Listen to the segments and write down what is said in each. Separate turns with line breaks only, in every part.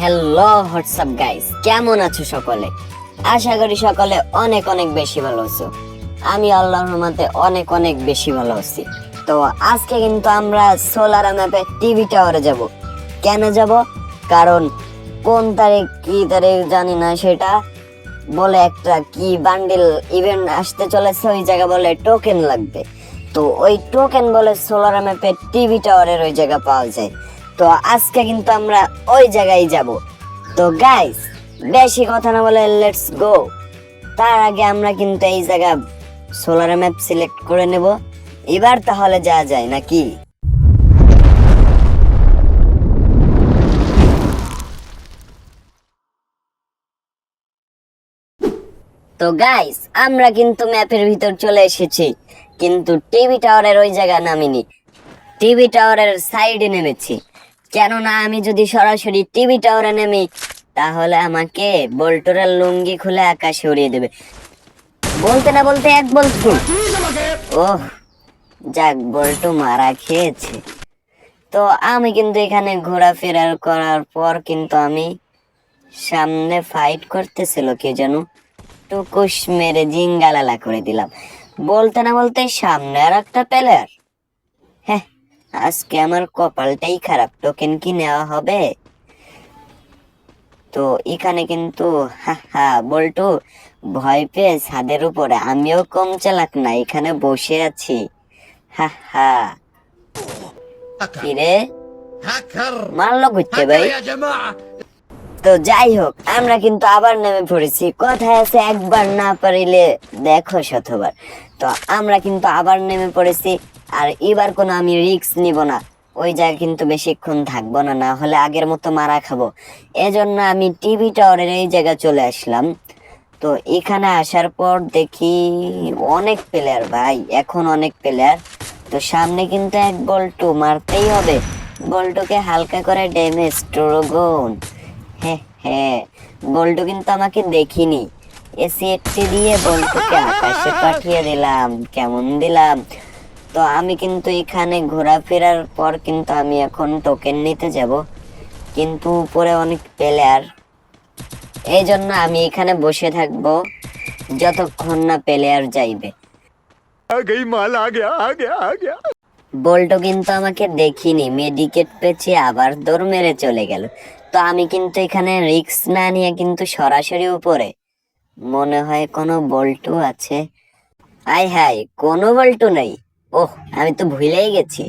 Hello WhatsApp guys কেমন আছো সকলে? আশা করি সকলে অনেক অনেক বেশি ভালো আছো। আমি আল্লাহর রহমতে অনেক অনেক বেশি ভালো আছি। তো আজকে কিন্তু আমরা সোলার ম্যাপে টিভি টাওয়ারে যাব। কেন যাব? কারণ কোন তারিখ, কি তারিখ জানি না সেটা বলে একটা কি বান্ডিল ইভেন্ট আসতে চলেছে, ওই জায়গা বলে টোকেন লাগবে। তো ওই টোকেন বলে সোলার ম্যাপে টিভি টাওয়ারের ওই জায়গা পাওয়া যায়। তো আজকে কিন্তু আমরা ওই জায়গায় যাব। তো গাইস বেশি কথা না বলে লেটস গো তার আগে আমরা কিন্তু এই জায়গা সোলার ম্যাপ সিলেক্ট করে নেব। এবার তাহলে যা যায় নাকি? তো গাইস আমরা কিন্তু ম্যাপের ভিতর চলে এসেছি। কিন্তু টিভি টাওয়ারের ওই জায়গা নামিনি। টিভি টাওয়ারের সাইডে নেমেছি। কেননা আমি যদি সরাসরি টিভি টাওয়ারে নেমি, তাহলে আমাকে বোল্টরের লুঙ্গি খুলে আকাশে উড়িয়ে দেবে। বলতে না বলতে এক বলতু ওহ, যাক, বল্টু মারা খেয়েছে। তো আমি কিন্তু এখানে ঘোরাফেরা করার পর কিন্তু আমি সামনে ফাইট করতেছিল, কে যেন। টুকুস মেরে জিঙ্গালালা করে দিলাম। বলতে না বলতে সামনে আর একটা প্লেয়ার আজকে আমার কপালটাই খারাপ টোকেন কি নেওয়া হবে? তো এখানে কিন্তু হা বল্টু ভয় পেয়ে ছাদের উপরে আমিও কম চালাক না এখানে বসে আছি। হা হা। মারলো ঘুরতে ভাই? তো যাই হোক, আমরা কিন্তু আবার নেমে পড়েছি। কথায় আছে, একবার না পারিলে দেখো শতবার। তো আমরা কিন্তু আবার নেমে পড়েছি, আর এবার কোনো আমি রিস্ক নিব না। ওই জায়গায় কিন্তু বেশিক্ষণ থাকব না না হলে আগের মতো মারা খাব। এজন্য আমি টিভি টাওয়ারের এই জায়গায় চলে আসলাম। তো এখানে আসার পর দেখি অনেক প্লেয়ার ভাই, এখন অনেক প্লেয়ার তো সামনে কিন্তু এক বল্টু, মারতেই হবে। বল্টুকে হালকা করে ড্যামেজ ট্রোগন। হ্যাঁ বল্টু কিন্তু আমাকে দেখিনি। দিয়ে বল্টুকে আকাশে পাঠিয়ে দিলাম, কেমন দিলাম? তো আমি কিন্তু এখানে ঘোরাফেরার পর কিন্তু আমি এখন টোকেন নিতে যাব। কিন্তু উপরে অনেক প্লেয়ার এই জন্য আমি এখানে বসে থাকব, যতক্ষণ না প্লেয়ার যাইবে। বল্টো কিন্তু আমাকে দেখিনি। মেডিকেট পেছে আবার দৌড় মেরে চলে গেল। তো আমি কিন্তু এখানে রিক্স না নিয়ে কিন্তু সরাসরি উপরে। মনে হয় কোনো বল্টু আছে। আই হাই কোনো বল্টু নেই। ওহ আমি তো ভুলেই গেছি।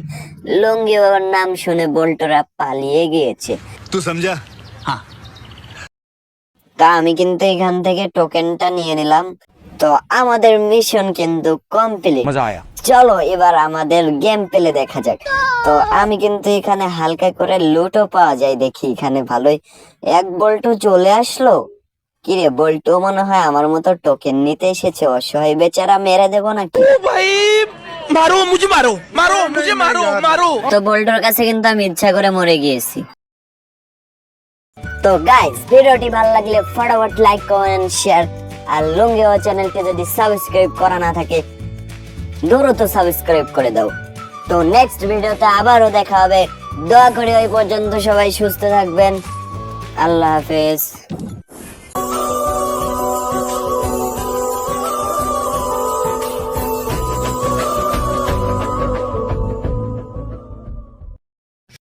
লঙ্গি বাবার নাম শুনে বল্টোরা পালিয়ে গিয়েছে।
তুই সমঝা? হ্যাঁ।
তা আমি কিন্তু এখান থেকে টোকেনটা নিয়ে নিলাম। তো আমাদের মিশন কিন্তু কমপ্লিট চলো এবার আমাদের গেম পেলে দেখা যাক। তো আমি কিন্তু এখানে হালকা করে লুটও পাওয়া যায় দেখি এখানে ভালোই। এক বল্টু চলে আসলো? কি রে বল্টু মনে হয় আমার মতো টোকেন নিতে এসেছে অসহায় বেচারা মেরে দেবো নাকি?
মারো মুঝে মারো মারো মুঝে মারো মারো।
তো বল্টুর কাছে কিন্তু আমি ইচ্ছা করে মরে গিয়েছি। তো গাইস ভিডিওটি ভালো লাগলে ফটাফট লাইক কমেন্ট শেয়ার আর লুঙ্গি চ্যানেলকে যদি সাবস্ক্রাইব করা না থাকে দ্রুত সাবস্ক্রাইব করে দাও। তো নেক্সট ভিডিওতে আবারও দেখা হবে। দোয়া করে ওই পর্যন্ত সবাই সুস্থ থাকবেন। আল্লাহ হাফেজ।